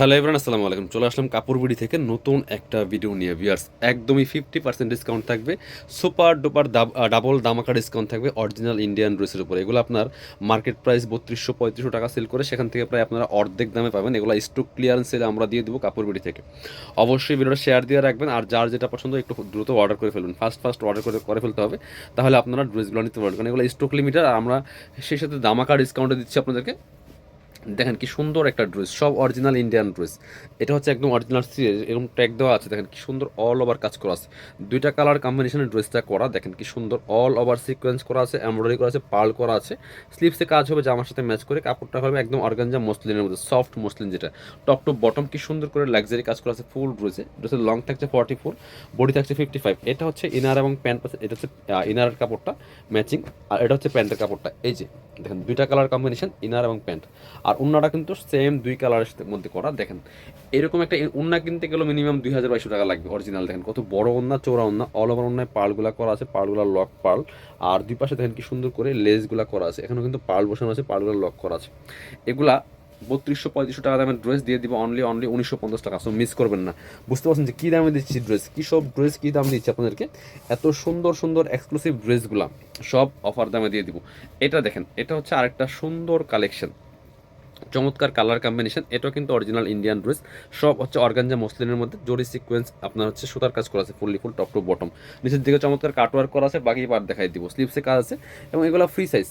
Hello everyone আসসালামু আলাইকুম। চলে আসলাম কাপড় বিড়ি থেকে নতুন একটা ভিডিও নিয়ে। ভিউয়ার্স একদমই ফিফটি পার্সেন্ট ডিসকাউন্ট থাকবে। সুপার ডুপার ডাবল দামাকা ডিসকাউন্ট থাকবে অরিজিনাল ইন্ডিয়ান ড্রেসের উপরে। এগুলো আপনার মার্কেট প্রাইস বত্রিশশো, পঁয়ত্রিশশো টাকা সেল করে সেখান থেকে প্রায় আপনারা অর্ধেক দামে পাবেন। এগুলো স্টক ক্লিয়ারেন্স সেলে আমরা দিয়ে দেবো কাপড় বিড়ি থেকে। অবশ্যই ভিডিওটা শেয়ার দিয়ে রাখবেন আর যার যেটা পছন্দ একটু দ্রুত অর্ডার করে ফেলবেন ফার্স্ট ফার্স্ট অর্ডার করে করে ফেলতে হবে। তাহলে আপনারা ড্রেসগুলো নিতে পারবেন। কারণ এগুলো স্টক লিমিটার আর আমরা সেই সাথে দামাকা ডিসকাউন্টে দিচ্ছি আপনাদেরকে। দেখেন কি সুন্দর একটা ড্রেস সব অরিজিনাল ইন্ডিয়ান ড্রেস এটা হচ্ছে একদম অরিজিনাল সিরিজ এরকম ট্যাগ দেওয়া আছে, দেখেন কি সুন্দর অল ওভার কাজ করা আছে। দুইটা কালার কম্বিনেশনের ড্রেসটা করা, দেখেন কি সুন্দর অল ওভার সিকোয়েন্স করা আছে এমব্রয়ডারি করা আছে পার্ল করা আছে। স্লিপসে কাজ হবে জামার সাথে ম্যাচ করে, কাপড়টা হবে একদম অর্গানজা মসলিনের মধ্যে সফট মসলিন যেটা। টপ টু বটম কি সুন্দর করে লাক্সারি কাজ করা আছে ফুল ড্রেসে ড্রেসের লং থাকছে ফর্টি ফোর বডি থাকছে ফিফটি ফাইভ এটা হচ্ছে ইনার এবং প্যান্ট এটা হচ্ছে ইনারের কাপড়টা ম্যাচিং আর এটা হচ্ছে প্যান্টের কাপড়টা। এই যে, দেখেন দুইটা কালার কম্বিনেশন ইনার এবং প্যান্ট আর উন্নাটা কিন্তু সেম দুই কালারের মধ্যে করা, দেখেন। এরকম একটা উন্না কিনতে গেলেও মিনিমাম দুই হাজার বাইশশো টাকা লাগবে অরিজিনাল দেখেন। কত বড় উন্না চৌড়া উন্না অল ওভার উন্নায় পার্লগুলা করা আছে পার্লগুলা লক পার্ল আর দুই পাশে দেখেন কি সুন্দর করে লেসগুলা করা আছে। এখানেও কিন্তু পার্ল বসানো আছে পার্লগুলা লক করা আছে। এগুলা বত্রিশশো পঁয়ত্রিশশো টাকা দামের ড্রেস দিয়ে দিব অনলি অনলি উনিশশো পঞ্চাশ টাকা। সো মিস করবেন না। বুঝতে পারছেন যে কী দামে দিচ্ছি ড্রেস কী সব ড্রেস কী দাম দিচ্ছি আপনাদেরকে? এত সুন্দর সুন্দর এক্সক্লুসিভ ড্রেসগুলো সব অফার দামে দিয়ে দিব। এটা দেখেন, এটা হচ্ছে আরেকটা সুন্দর কালেকশন চমৎকার কালার কম্বিনেশন এটাও কিন্তু অরিজিনাল ইন্ডিয়ান ড্রেস সব হচ্ছে অর্গানজা মসলিনের মধ্যে, জরি সিকোয়েন্স আপনার হচ্ছে সুতার কাজ করা আছে fully full top to bottom নিচের দিকে চমৎকার কাটওয়ার্ক করা আছে, বাকি পার্ট দেখাই দিব। স্লিপসে কাজ আছে, এবং এগুলো ফ্রি সাইজ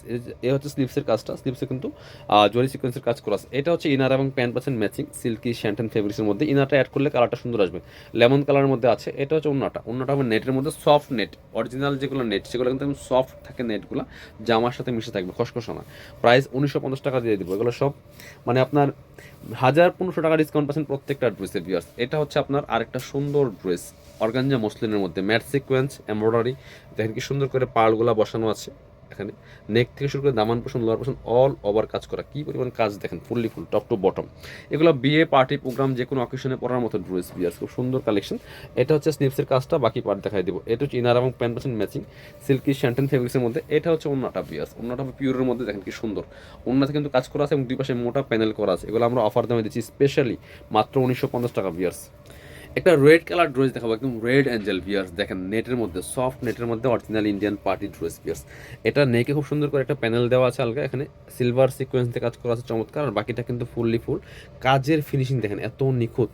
এ হচ্ছে স্লিপসের কাজটা স্লিপসে কিন্তু জরি সিকোয়েন্সের কাজ করা আছে। এটা হচ্ছে ইনার এবং প্যান্ট পাচ্ছেন ম্যাচিং সিল্কি শ্যান্টেন ফেব্রিক্সের মধ্যে। ইনারটা অ্যাড করলে কালারটা সুন্দর আসবে। লেমন কালারের মধ্যে আছে, এটা হচ্ছে অন্যটা অন্যটা হবে নেটের মধ্যে সফট নেট অরিজিনাল যেগুলো নেট সেগুলো কিন্তু সফট থাকে নেটগুলো জামার সাথে মিশে থাকবে, খসখসা না। প্রাইস উনিশশো পঞ্চাশ টাকা দিয়ে দিব, এগুলো সব মানে আপনার হাজার পনেরোশো টাকা ডিসকাউন্ট পাচ্ছেন প্রত্যেকটা ড্রেসের ভিউয়ার্স এটা হচ্ছে আপনার আরেকটা সুন্দর ড্রেস অর্গানজা মসলিনের মধ্যে। ম্যাট সিকোয়েন্স এমব্রয়ডারি দেখেন কি সুন্দর করে পাড়গুলা বসানো আছে। এখানে। নেক থেকে শুরু করে দামান পোষণ লোয়ার পোষণ অল ওভার কাজ করা। কি পরিমাণ কাজ দেখেন fully full top to bottom এগুলো বিয়ে পার্টি প্রোগ্রাম যে কোনো অকেশনে পরার মতো ড্রেস বিয়ার্স খুব সুন্দর কালেকশন এটা হচ্ছে স্লিপসের কাজটা, বাকি পার্ট দেখাই দিব। এটা হচ্ছে ইনার এবং প্যান্ট পাচ্ছেন ম্যাচিং সিল্কি শ্যান্টেন ফেব্রিক্সের মধ্যে। এটা হচ্ছে অন্যটা বিয়ার্স অন্যটা পিওরের মধ্যে, দেখেন কি সুন্দর। অন্যতে কিন্তু কাজ করা আছে এবং দুই পাশে মোটা প্যানেল করা আছে। এগুলো আমরা অফার দামে দিচ্ছি স্পেশালি মাত্র উনিশশো পঞ্চাশ টাকা বিয়ার্স একটা রেড কালার ড্রেস দেখাবো, একদম রেড অ্যাঞ্জেল বিয়ার্স দেখেন, নেটের মধ্যে সফট নেটের মধ্যে অরিজিনাল ইন্ডিয়ান পার্টি ড্রেস বিয়ার্স এটা নেকে খুব সুন্দর করে একটা প্যানেল দেওয়া আছে আলগা এখানে সিলভার সিকোয়েন্স কাজ করা আছে, চমৎকার। আর বাকিটা কিন্তু ফুললি ফুল কাজের ফিনিশিং দেখেন, এত নিখুঁত।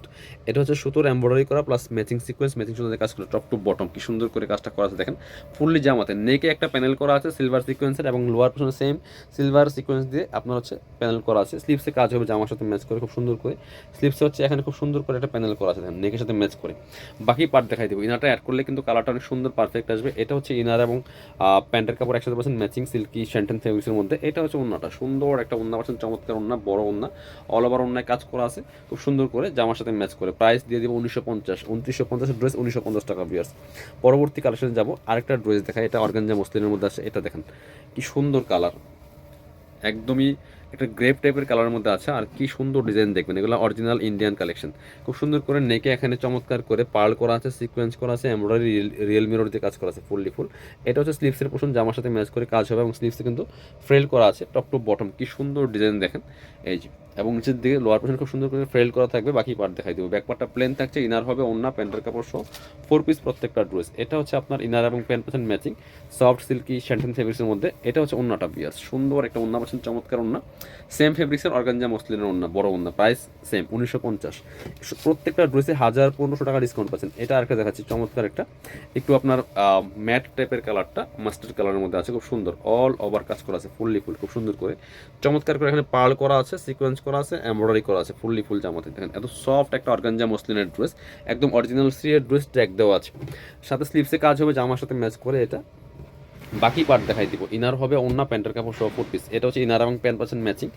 এটা হচ্ছে সুতোর এমব্রয়ডারি করা প্লাস ম্যাচিং সিকোয়েন্স ম্যাচিং দিয়ে কাজ করে টপ টু বটম কি সুন্দর করে কাজটা করা আছে, দেখেন। ফুললি জামাতে। নেকে একটা প্যানেল করা আছে সিলভার সিকোয়েন্সের এবং লোয়ার পোর্শনে সেম সিলভার সিকোয়েন্স দিয়ে আপনার হচ্ছে প্যানেল করা আছে। স্লিপসে কাজ হবে, জামার সাথে ম্যাচ করে, খুব সুন্দর করে। স্লিপসে হচ্ছে, এখানে খুব সুন্দর করে একটা প্যানেল করা আছে, দেখেন। নেকের সাথে ম্যাচ করে। বাকি পার্ট দেখাই দেবো। ইনারটা অ্যাড করলে কিন্তু কালারটা অনেক সুন্দর পারফেক্ট আসবে। এটা হচ্ছে ইনার এবং প্যান্টের কাপড় একসাথে পাচ্ছেন ম্যাচিং সিল্কি শ্যান্টেন ফেব্রিক্সের মধ্যে। এটা হচ্ছে ওন্নাটা সুন্দর একটা ওন্না পাচ্ছেন চমৎকার ওন্না বড় ওন্না অল ওভার ওন্নায় কাজ করা আছে। খুব সুন্দর করে জামার সাথে ম্যাচ করে। প্রাইস দিয়ে দিব উনিশশো পঞ্চাশ। উনত্রিশশো পঞ্চাশ ড্রেস উনিশশো পঞ্চাশ টাকা বিয়ার্স পরবর্তী কালেকশনে যাব। আরেকটা ড্রেস দেখায় এটা অর্গানজা মসলিনের মধ্যে আছে। এটা দেখেন। কি সুন্দর কালার একদমই একটা গ্রেপ টাইপের কালারের মধ্যে আছে, আর কি সুন্দর ডিজাইন দেখবেন। এগুলো অরিজিনাল ইন্ডিয়ান কালেকশন খুব সুন্দর করে নেকে এখানে চমৎকার করে পার্ল করা আছে সিকোয়েন্স করা আছে এমব্রয়ডারি রিয়েল মিরর দিয়ে কাজ করা আছে, ফুললি ফুল। এটা হচ্ছে স্লিভসের পোষণ জামার সাথে ম্যাচ করে কাজ হবে এবং স্লিভসে কিন্তু ফ্রেল করা আছে টপ টু বটম কি সুন্দর ডিজাইন দেখেন। এই যে, এবং নিচের দিকে লোয়ার পোর্শন খুব সুন্দর করে ফ্রেল করা থাকবে, বাকি পার্ট দেখাই দেবো। ব্যাক পার্টটা প্লেন থাকছে ইনার হবে অন্য প্যান্টের কাপড় সহ ফোর পিস প্রত্যেকটা ড্রেস এটা হচ্ছে আপনার ইনার এবং প্যান্ট পাচ্ছেন ম্যাচিং সফট সিল্কি শ্যান্টেন ফেব্রিক্সের মধ্যে। এটা হচ্ছে অন্যটা বিয়াস। সুন্দর একটা অন্য পাচ্ছেন চমৎকার অন্য সেম ফেব্রিক্সের অর্গানজা মসলিনের অন্য বড় অন্য প্রাইস সেম উনিশশো পঞ্চাশ। প্রত্যেকটা ড্রেসে হাজার পনেরোশো টাকা ডিসকাউন্ট পাচ্ছেন। এটা আরেকটা দেখাচ্ছি, চমৎকার একটা। একটু আপনার ম্যাট টাইপের কালারটা মাস্টার্ড কালারের মধ্যে আছে, খুব সুন্দর অল ওভার কাজ করা আছে ফুললি ফুল খুব সুন্দর করে। চমৎকার করে এখানে পার্ল করা আছে সিকোয়েন্স করা আছে এমব্রয়ডারি করা আছে ফুললি ফুল জামাতে। দেখেন, এত সফট একটা অর্গানজা মসলিনের ড্রেস একদম অরিজিনাল সিয়ের ড্রেস ট্যাগ দেওয়া আছে। সাথে স্লিপসে কাজ হবে, জামার সাথে ম্যাচ করে এটা। বাকি পার্ট দেখাই দিব। ইনার হবে অন্য প্যান্টের কাপড় সহ ফোর পিস এটা হচ্ছে ইনার এবং প্যান্ট পাচ্ছেন ম্যাচিং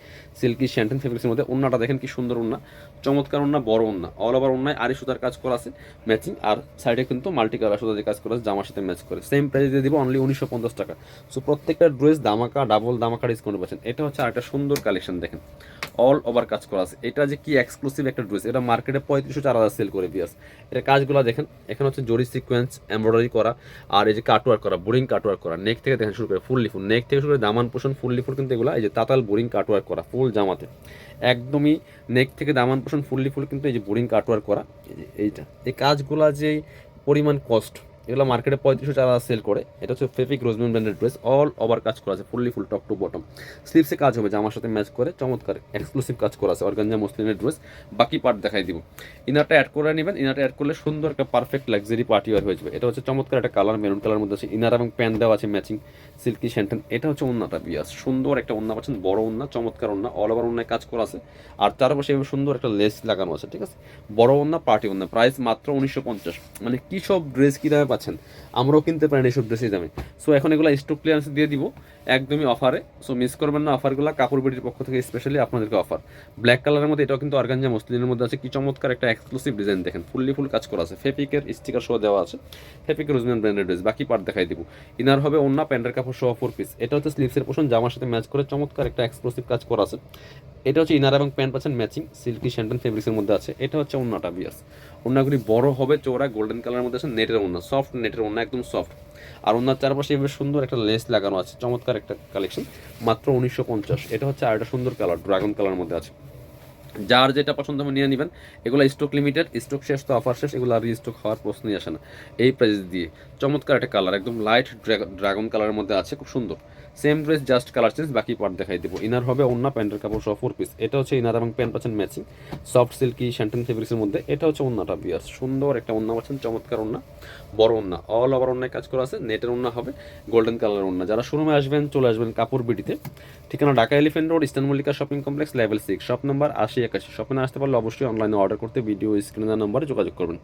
সিল্কি শ্যান্টেন ফেব্রিক্সের মধ্যে অন্যটা দেখেন কি সুন্দর ওন্না চমৎকার ওন্না বড় ওন্না অল ওভার ওন্নায় আড়ি সুতার কাজ করা আছে ম্যাচিং আর সাইডে কিন্তু মাল্টি কালার সুতা দিয়ে কাজ করা আছে, জামার সাথে ম্যাচ করে। সেম প্রাইস দিয়ে দিব অনলি উনিশশো পঞ্চাশ টাকা। সো প্রত্যেকটা ড্রেস দামাকা ডাবল দামাকা ডিসকাউন্ট পাচ্ছেন। এটা হচ্ছে আরেকটা সুন্দর কালেকশন দেখেন। অল ওভার কাজ করা আছে। এটা যে কি এক্সক্লুসিভ একটা ড্রেস এটা মার্কেটে পঁয়ত্রিশশো, চার হাজার সেল করে বিয়াস এটা কাজগুলো দেখেন, এখানে হচ্ছে জরি সিকোয়েন্স এমব্রয়ডারি করা, আর এই যে কাটওয়ার্ক করা বোরিং কাটওয়ার্ক করা। নেক থেকে দেখেন শুরু করে ফুললি ফুল নেক থেকে শুরু করে দামান পোষণ ফুললি ফুল কিন্তু এগুলো, এই যে তাতাল বোরিং কাটওয়ার্ক করা ফুল জামাতে। একদমই নেক থেকে দামান পোষণ ফুললি ফুল কিন্তু এই যে বোরিং কাটওয়ার করা, এই যে এইটা। এই কাজগুলা যে পরিমাণ কস্ট এগুলো মার্কেটে পঁয়ত্রিশশো টাকা সেল করে। এটা হচ্ছে ফেফিক রোজমেন ব্র্যান্ডের ড্রেস অল ওভার কাজ করা আছে fully full top to bottom স্লিপসে কাজ হবে, জামার সাথে ম্যাচ করে, চমৎকার এক্সক্লুসিভ কাজ করা আছে, অর্গানজা মুসলিমের ড্রেস বাকি পার্ট দেখাই দিব। ইনারটা অ্যাড করে নেবেন ইনারটা অ্যাড করলে সুন্দর একটা পারফেক্ট লাক্সারি পার্টি ওয়ার হয়ে যাবে। এটা হচ্ছে চমৎকার একটা কালার মেরুন কালার মধ্যে আছে। ইনার এবং প্যান্ট দেওয়া আছে ম্যাচিং সিল্কি শ্যান্টেন এটা হচ্ছে ওন্নাটা, বিয়াস। সুন্দর একটা ওন্না পাচ্ছেন, বড় ওন্না, চমৎকার ওন্না অল ওভার ওন্নায় কাজ করা আছে। আর তার পাশে সুন্দর একটা লেস লাগানো আছে, ঠিক আছে? বড় ওন্না পার্টি ওন্না। প্রাইস মাত্র উনিশশো পঞ্চাশ। মানে কী সব ড্রেস কী দামে পাচ্ছেন। আমরাও কিনতে পারেন এইসব ড্রেসের দামে। সো এখন এগুলো স্টক ক্লিয়ারেন্স দিয়ে দিব, একদমই অফারে সো মিস করবেন না অফারগুলো কাপড় বিটির পক্ষ থেকে স্পেশালি আপনাদেরকে অফার ব্ল্যাক কালারের মধ্যে এটাও কিন্তু অর্গানজা মসলিনের মধ্যে আছে। কি চমৎকার একটা এক্সক্লুসিভ ডিজাইন দেখেন। ফুললি ফুল কাজ করা আছে। ফেপিকের স্টিকার শো দেওয়া আছে। ফেপিকের রোজমেন ব্র্যান্ডের ড্রেস বাকি পার্ট দেখাই দিব। ইনার হবে অন্য প্যান্টের কাপড় সহ ফোর পিস এটা হচ্ছে স্লিভসের পোষণ জামার সাথে ম্যাচ করে চমৎকার একটা এক্সক্লুসিভ কাজ করা আছে। এটা হচ্ছে ইনার এবং প্যান্ট পাচ্ছেন ম্যাচিং, সিল্কি শ্যান্টন ফেব্রিক্সের মধ্যে আছে। এটা হচ্ছে অন্যটা বিয়াস। ওনাগুলি বড় হবে চৌড়া গোল্ডেন কালারের মধ্যে আছে নেটের ওনা সফট নেটের ওনা একদম সফট আর ওনার চারপাশে এভাবে সুন্দর একটা লেস লাগানো আছে, চমৎকার একটা কালেকশন মাত্র উনিশশো পঞ্চাশ। এটা হচ্ছে আর একটা সুন্দর কালার ড্রাগন কালারের মধ্যে আছে। যার যেটা পছন্দ হবে নিয়ে নেবেন। এগুলো স্টক লিমিটেড স্টক শেষ তো অফার শেষ, এগুলো আর স্টক হওয়ার প্রশ্নই আসে না। এই প্রাইস দিয়ে। চমৎকার একটা কালার একদম লাইট ড্রাগন কালারের মধ্যে আছে, খুব সুন্দর। Same dress just colour change বাকি পার্ট দেখাই দেবো। ইনার হবে অন্য প্যান্টের কাপড় সহ ফোর পিস এটা হচ্ছে ইনার এবং প্যান্ট পাচ্ছেন ম্যাচিং সফট সিল্কি শ্যান্টেন ফেব্রিক্সের মধ্যে। এটা হচ্ছে অন্যটা বিয়াস সুন্দর একটা অন্য পাচ্ছেন, চমৎকার অন্য বড় অন্য অল ওভার অন্যায় কাজ করা আছে নেটের অন্য হবে গোল্ডেন কালার অন্য যারা শোরুমে আসবেন, চলে আসবেন কাপড় বিটিতে। ঠিকানা Dhaka elephant road eastern Mallika shopping complex level six shop number আশি একাশি। স্বপ্নে আসতে পারলে অবশ্যই অনলাইনে অর্ডার করতে ভিডিও স্ক্রিনে নাম্বারে যোগাযোগ করবেন